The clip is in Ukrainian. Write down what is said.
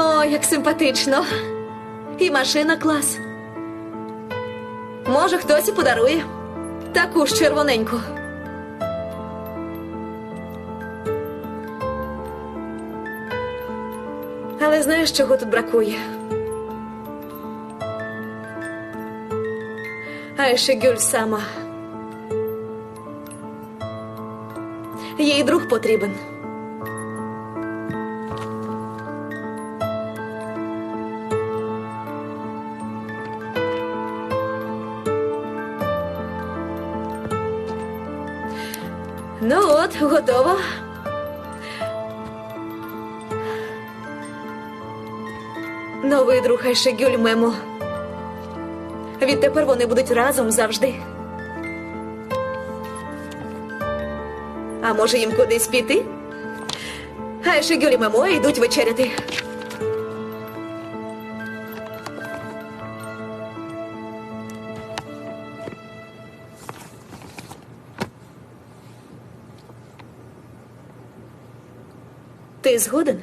О, як симпатично. І машина клас. Може, хтось і подарує. Таку ж червоненьку. Але знаєш, чого тут бракує? Айшегюль сама. Їй друг потрібен. Ну от, готово. Новий друг Айшегюль Мемо. Відтепер вони будуть разом завжди. А може їм кудись піти? Айшегюль і Мемо йдуть вечеряти. Ти згоден?